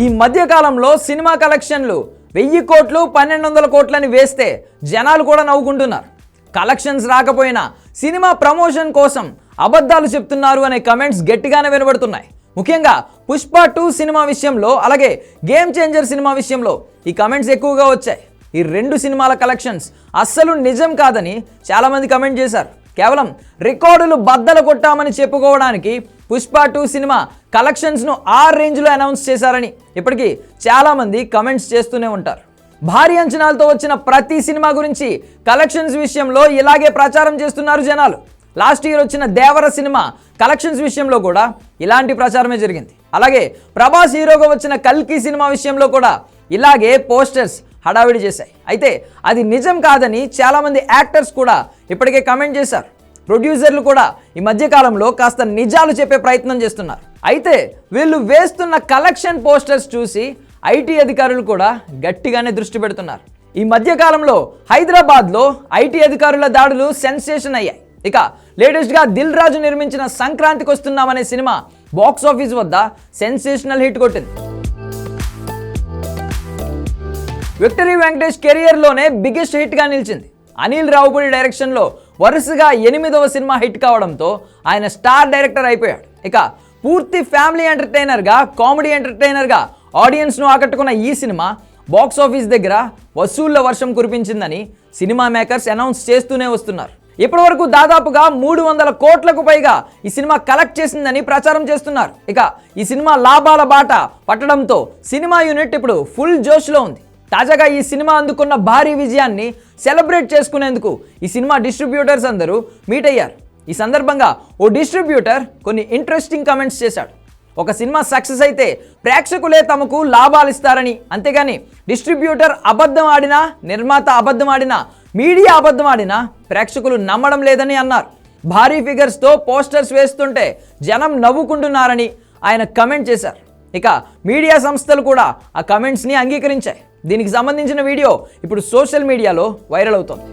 ఈ మధ్యకాలంలో సినిమా కలెక్షన్లు వెయ్యి కోట్లు పన్నెండు వందల కోట్లని వేస్తే జనాలు కూడా నవ్వుకుంటున్నారు. కలెక్షన్స్ రాకపోయినా సినిమా ప్రమోషన్ కోసం అబద్ధాలు చెప్తున్నారు అనే కమెంట్స్ గట్టిగానే వినబడుతున్నాయి. ముఖ్యంగా పుష్ప టూ సినిమా విషయంలో అలాగే గేమ్ చేంజర్ సినిమా విషయంలో ఈ కమెంట్స్ ఎక్కువగా వచ్చాయి. ఈ రెండు సినిమాల కలెక్షన్స్ అస్సలు నిజం కాదని చాలామంది కమెంట్ చేశారు. కేవలం రికార్డులు బద్దలు కొట్టామని చెప్పుకోవడానికి పుష్ప టూ సినిమా కలెక్షన్స్ను ఆ రేంజ్లో అనౌన్స్ చేశారని ఇప్పటికీ చాలామంది కమెంట్స్ చేస్తూనే ఉంటారు. భారీ అంచనాలతో వచ్చిన ప్రతి సినిమా గురించి కలెక్షన్స్ విషయంలో ఇలాగే ప్రచారం చేస్తున్నారు జనాలు. లాస్ట్ ఇయర్ వచ్చిన దేవర సినిమా కలెక్షన్స్ విషయంలో కూడా ఇలాంటి ప్రచారమే జరిగింది. అలాగే ప్రభాస్ హీరోగా వచ్చిన కల్కి సినిమా విషయంలో కూడా ఇలాగే పోస్టర్స్ హడావిడి చేశాయి. అయితే అది నిజం కాదని చాలామంది యాక్టర్స్ కూడా ఇప్పటికే కమెంట్ చేశారు. ప్రొడ్యూసర్లు కూడా ఈ మధ్యకాలంలో కాస్త నిజాలు చెప్పే ప్రయత్నం చేస్తున్నారు. అయితే వీళ్ళు వేస్తున్న కలెక్షన్ పోస్టర్స్ చూసి ఐటీ అధికారులు కూడా గట్టిగానే దృష్టి పెడుతున్నారు. ఈ మధ్యకాలంలో హైదరాబాద్లో ఐటీ అధికారుల దాడులు సెన్సేషన్ అయ్యాయి. ఇక లేటెస్ట్గా దిల్ రాజు నిర్మించిన సంక్రాంతికి వస్తున్నామనే సినిమా బాక్స్ ఆఫీస్ వద్ద సెన్సేషనల్ హిట్ కొట్టింది. విక్టరీ వెంకటేష్ కెరియర్లోనే బిగ్గెస్ట్ హిట్గా నిలిచింది. అనిల్ రావుపూడి డైరెక్షన్లో వరుసగా ఎనిమిదవ సినిమా హిట్ కావడంతో ఆయన స్టార్ డైరెక్టర్ అయిపోయాడు. ఇక పూర్తి ఫ్యామిలీ ఎంటర్టైనర్గా కామెడీ ఎంటర్టైనర్గా ఆడియన్స్ను ఆకట్టుకున్న ఈ సినిమా బాక్స్ ఆఫీస్ దగ్గర వసూళ్ళ వర్షం కురిపించిందని సినిమా మేకర్స్ అనౌన్స్ చేస్తూనే వస్తున్నారు. ఇప్పటివరకు దాదాపుగా మూడు వందల కోట్లకు పైగా ఈ సినిమా కలెక్ట్ చేసిందని ప్రచారం చేస్తున్నారు. ఇక ఈ సినిమా లాభాల బాట పట్టడంతో సినిమా యూనిట్ ఇప్పుడు ఫుల్ జోష్లో ఉంది. తాజాగా ఈ సినిమా అందుకున్న భారీ విజయాన్ని సెలబ్రేట్ చేసుకునేందుకు ఈ సినిమా డిస్ట్రిబ్యూటర్స్ అందరూ మీట్ అయ్యారు. ఈ సందర్భంగా ఓ డిస్ట్రిబ్యూటర్ కొన్ని ఇంట్రెస్టింగ్ కమెంట్స్ చేశాడు. ఒక సినిమా సక్సెస్ అయితే ప్రేక్షకులే తమకు లాభాలు ఇస్తారని అంతేగాని డిస్ట్రిబ్యూటర్ అబద్ధం ఆడినా నిర్మాత అబద్ధం ఆడినా మీడియా అబద్ధం ఆడినా ప్రేక్షకులు నమ్మడం లేదని అన్నారు. భారీ ఫిగర్స్తో పోస్టర్స్ వేస్తుంటే జనం నవ్వుకుంటున్నారని ఆయన కమెంట్ చేశారు. ఇక మీడియా సంస్థలు కూడా ఆ కమెంట్స్ని అంగీకరించాయి. దీనికి సంబంధించిన వీడియో ఇప్పుడు సోషల్ మీడియాలో వైరల్ అవుతోంది.